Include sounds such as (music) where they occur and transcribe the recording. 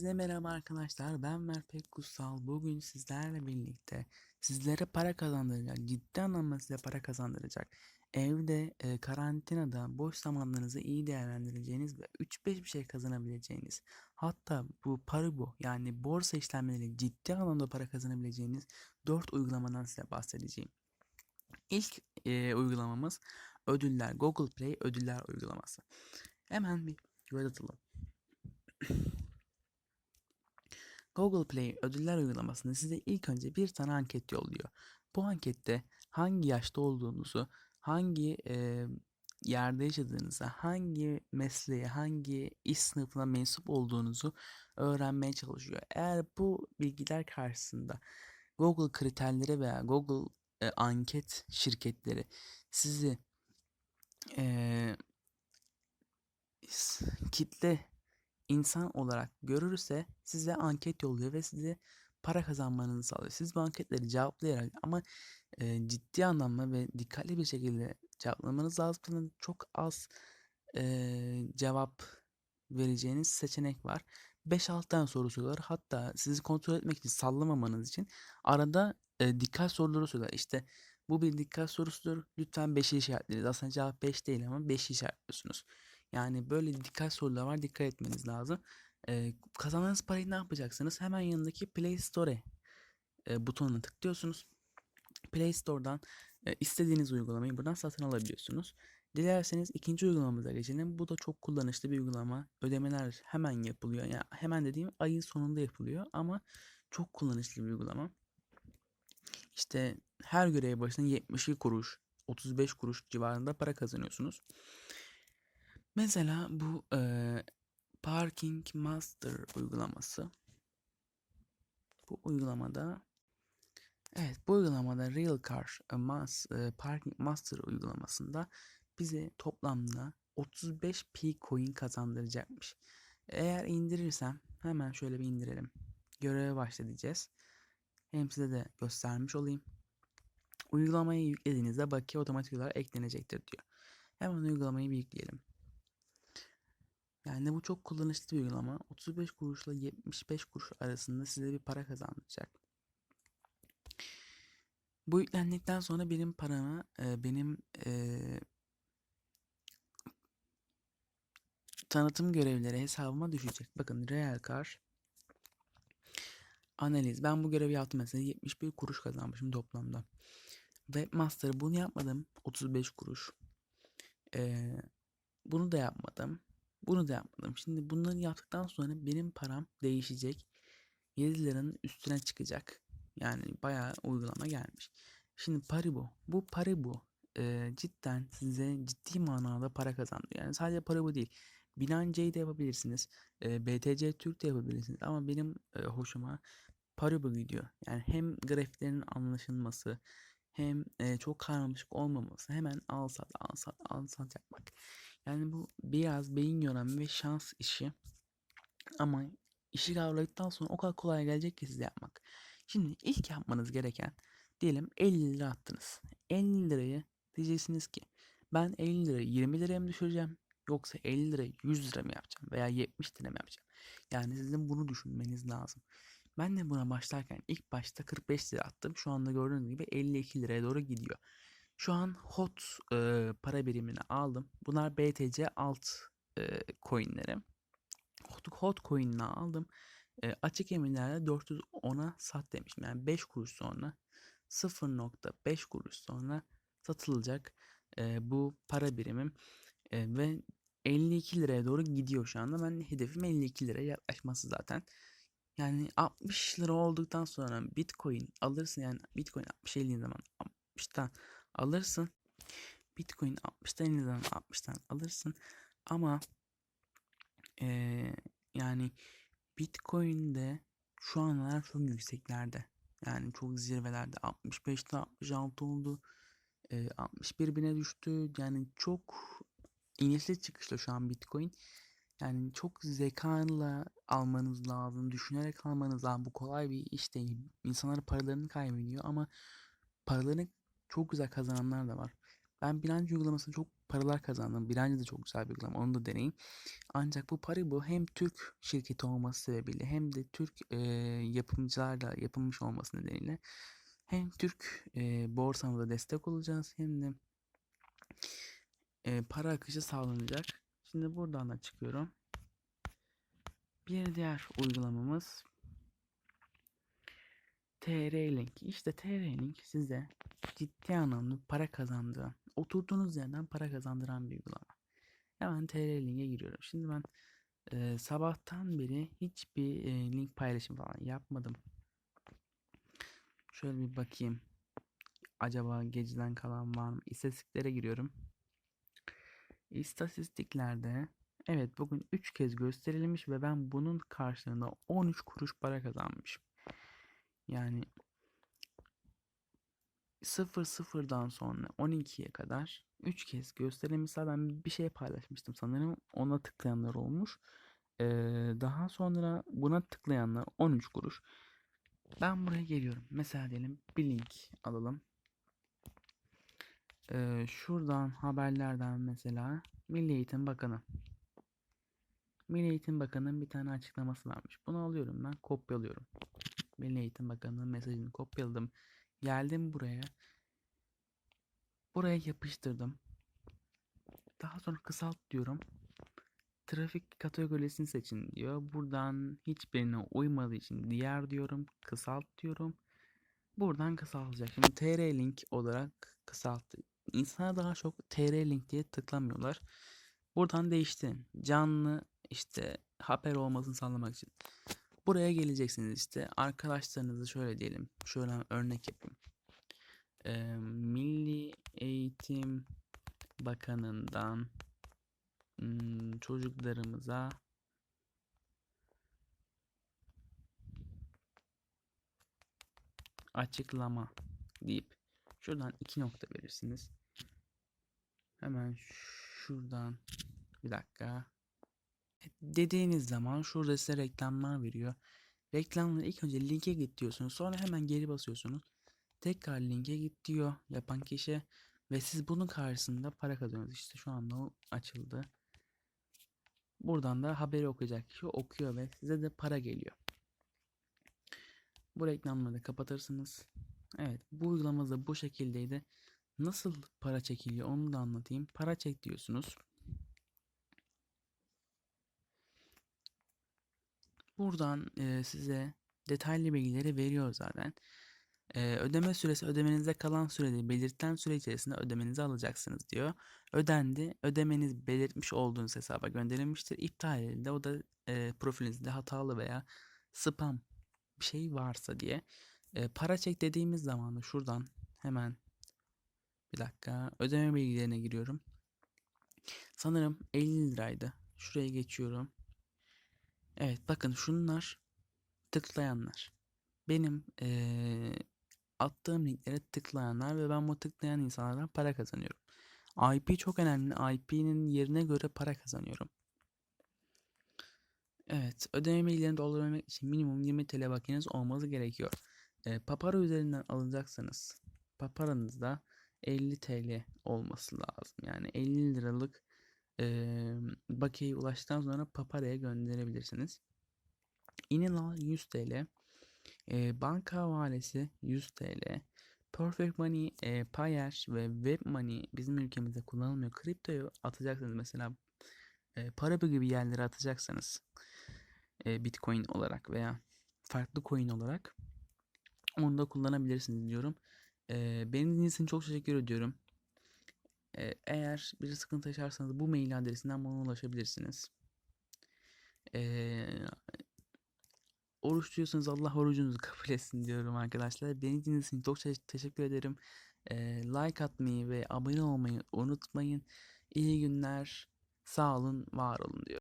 Hepinize merhaba arkadaşlar. Ben Mert Pekkutsal. Bugün sizlerle birlikte sizlere para kazandıracak, ciddi anlamda size para kazandıracak, evde e, karantinada boş zamanlarınızı iyi değerlendireceğiniz ve 3-5 bir şey kazanabileceğiniz, hatta bu para bu yani borsa işlemleriyle ciddi anlamda para kazanabileceğiniz 4 uygulamadan size bahsedeceğim. İlk e, uygulamamız ödüller, Google Play ödüller uygulaması. Hemen bir göz atalım. Google Play ödüller uygulamasında size ilk önce bir tane anket yolluyor. Bu ankette hangi yaşta olduğunuzu, hangi e, yerde yaşadığınızı, hangi mesleğe, hangi iş sınıfına mensup olduğunuzu öğrenmeye çalışıyor. Eğer bu bilgiler karşısında Google kriterleri veya Google e, anket şirketleri sizi e, kitle insan olarak görürse size anket yolluyor ve size para kazanmanızı sağlıyor. Siz bu anketleri cevaplayarak ama e, ciddi anlamda ve dikkatli bir şekilde cevaplamanız lazım. Çok az e, cevap vereceğiniz seçenek var. 5-6 tane soru soruyorlar. Hatta sizi kontrol etmek için sallamamanız için arada e, dikkat soruları soruyorlar. İşte bu bir dikkat sorusudur. Lütfen 5'i işaretleyiniz. Aslında cevap 5 değil ama 5'i işaretliyorsunuz. Yani böyle dikkat soruları var. Dikkat etmeniz lazım. Ee, kazandığınız parayı ne yapacaksınız? Hemen yanındaki Play Store e, butonuna tıklıyorsunuz. Play Store'dan e, istediğiniz uygulamayı buradan satın alabiliyorsunuz. Dilerseniz ikinci uygulamamıza geçelim. Bu da çok kullanışlı bir uygulama. Ödemeler hemen yapılıyor. Yani hemen dediğim ayın sonunda yapılıyor ama çok kullanışlı bir uygulama. İşte her görev başına 72 kuruş, 35 kuruş civarında para kazanıyorsunuz. Mesela bu e, Parking Master uygulaması. Bu uygulamada evet bu uygulamada Real Car Mas, e, Parking Master uygulamasında bize toplamda 35 P coin kazandıracakmış. Eğer indirirsem hemen şöyle bir indirelim. Göreve başla diyeceğiz. Hem size de göstermiş olayım. Uygulamayı yüklediğinizde bakiye otomatik olarak eklenecektir diyor. Hemen uygulamayı bir yükleyelim. Yani bu çok kullanışlı bir uygulama. 35 kuruşla 75 kuruş arasında size bir para kazandıracak. Bu yüklendikten sonra benim paramı e, benim e, tanıtım görevleri hesabıma düşecek. Bakın Real Car analiz. Ben bu görevi yaptım mesela 71 kuruş kazanmışım toplamda. Webmaster bunu yapmadım. 35 kuruş. Ee, bunu da yapmadım. Bunu da yapmadım. Şimdi bunları yaptıktan sonra benim param değişecek. 7 liranın üstüne çıkacak. Yani bayağı uygulama gelmiş. Şimdi Paribu. Bu Paribu e, cidden size ciddi manada para kazandı. Yani sadece Paribu değil. Binance'yi de yapabilirsiniz. E, BTC Türk de yapabilirsiniz. Ama benim e, hoşuma Paribu gidiyor. Yani hem grafiklerin anlaşılması hem e, çok karmaşık olmaması. Hemen al sat al sat al sat yapmak. Yani bu biraz beyin yoran ve şans işi. Ama işi kavradıktan sonra o kadar kolay gelecek ki size yapmak. Şimdi ilk yapmanız gereken diyelim 50 lira attınız. 50 lirayı diyeceksiniz ki ben 50 lirayı 20 liraya mı düşüreceğim yoksa 50 lirayı 100 lira mı yapacağım veya 70 lira mı yapacağım? Yani sizin bunu düşünmeniz lazım. Ben de buna başlarken ilk başta 45 lira attım. Şu anda gördüğünüz gibi 52 liraya doğru gidiyor. Şu an hot e, para birimini aldım. Bunlar BTC alt e, coinleri. Hot, hot coin'ini aldım. E, açık emirlerle 410'a sat demişim. Yani 5 kuruş sonra 0.5 kuruş sonra satılacak e, bu para birimim. E, ve 52 liraya doğru gidiyor şu anda. Ben hedefim 52 liraya yaklaşması zaten. Yani 60 lira olduktan sonra Bitcoin alırsın yani Bitcoin 60 50 zaman 60'tan alırsın. Bitcoin 60'tan zaman 60'tan alırsın. Ama ee, yani Bitcoin'de şu anlar çok yükseklerde. Yani çok zirvelerde 65'te 66 oldu. E, 61 bine düştü. Yani çok inişli çıkışlı şu an Bitcoin. Yani çok zekanla almanız lazım. Düşünerek almanız lazım. Bu kolay bir iş değil. İnsanlar paralarını kaybediyor ama paralarını çok güzel kazananlar da var. Ben Binance uygulamasında çok paralar kazandım. Binance de çok güzel bir uygulama. Onu da deneyin. Ancak bu Paribu hem Türk şirketi olması sebebiyle hem de Türk e, yapımcılarla yapılmış olması nedeniyle hem Türk e, borsamıza destek olacağız hem de e, para akışı sağlanacak. Şimdi buradan da çıkıyorum. Bir diğer uygulamamız TR-Link. İşte TR-Link size ciddi anlamda para kazandıran, oturduğunuz yerden para kazandıran bir uygulama. Hemen TR-Link'e giriyorum. Şimdi ben e, sabahtan beri hiçbir e, link paylaşım falan yapmadım. Şöyle bir bakayım. Acaba geceden kalan var mı? İstatistiklere giriyorum. İstatistiklerde evet bugün 3 kez gösterilmiş ve ben bunun karşılığında 13 kuruş para kazanmışım. Yani 00'dan sonra 12'ye kadar 3 kez gösterilmişse ben bir şey paylaşmıştım sanırım. Ona tıklayanlar olmuş. Ee, daha sonra buna tıklayanlar 13 kuruş. Ben buraya geliyorum. Mesela diyelim bir link alalım. Ee, şuradan haberlerden mesela Milli Eğitim Bakanı. Milli Eğitim Bakanı'nın bir tane açıklaması varmış. Bunu alıyorum ben kopyalıyorum. Milli Eğitim Bakanı'nın mesajını kopyaladım. Geldim buraya. Buraya yapıştırdım. Daha sonra kısalt diyorum. Trafik kategorisini seçin diyor. Buradan hiçbirine uymadığı için diğer diyorum. Kısalt diyorum. Buradan kısaltacak. Şimdi TR link olarak kısalttı. İnsanlar daha çok TR link diye tıklamıyorlar. Buradan değiştirin. Canlı işte haber olmasını sağlamak için. Buraya geleceksiniz işte. Arkadaşlarınızı şöyle diyelim. Şöyle örnek yapayım. Ee, Milli Eğitim Bakanı'ndan hmm, çocuklarımıza açıklama deyip şuradan iki nokta verirsiniz. Hemen şuradan bir dakika. Dediğiniz zaman şurada size reklamlar veriyor. Reklamları ilk önce linke git diyorsunuz. Sonra hemen geri basıyorsunuz. Tekrar linke git diyor yapan kişi. Ve siz bunun karşısında para kazanıyorsunuz. İşte şu anda o açıldı. Buradan da haberi okuyacak kişi okuyor ve size de para geliyor. Bu reklamları da kapatırsınız. Evet bu uygulamamız da bu şekildeydi. Nasıl para çekiliyor onu da anlatayım. Para çek diyorsunuz. Buradan e, size detaylı bilgileri veriyor zaten. E, ödeme süresi ödemenizde kalan sürede belirtilen süre içerisinde ödemenizi alacaksınız diyor. Ödendi. Ödemeniz belirtmiş olduğunuz hesaba gönderilmiştir. İptal edildi. O da e, profilinizde hatalı veya spam bir şey varsa diye. E, para çek dediğimiz zaman da şuradan hemen bir dakika ödeme bilgilerine giriyorum. Sanırım 50 liraydı. Şuraya geçiyorum. Evet bakın şunlar tıklayanlar. Benim ee, attığım linklere tıklayanlar ve ben bu tıklayan insanlardan para kazanıyorum. IP çok önemli. IP'nin yerine göre para kazanıyorum. Evet, ödeme bilgilerini doldurabilmek için minimum 20 TL bakiyeniz olması gerekiyor. E, Papara üzerinden alacaksanız Paparanızda 50 TL olması lazım. Yani 50 liralık e, bakiyeye ulaştıktan sonra Papara'ya gönderebilirsiniz. Inilal 100 TL. E, banka havalesi 100 TL. Perfect Money, e, Payer ve Web Money bizim ülkemizde kullanılmıyor. Kriptoyu atacaksınız mesela e, para gibi yerlere atacaksanız e, Bitcoin olarak veya farklı coin olarak onu da kullanabilirsiniz diyorum. E, benim için çok teşekkür ediyorum. Eğer bir sıkıntı yaşarsanız bu mail adresinden bana ulaşabilirsiniz. E, oruç tutuyorsanız Allah orucunuzu (laughs) kabul etsin diyorum arkadaşlar. Beni dinlediğiniz için çok teşekkür ederim. E, like atmayı ve abone olmayı unutmayın. İyi günler. Sağ olun, var olun diyorum.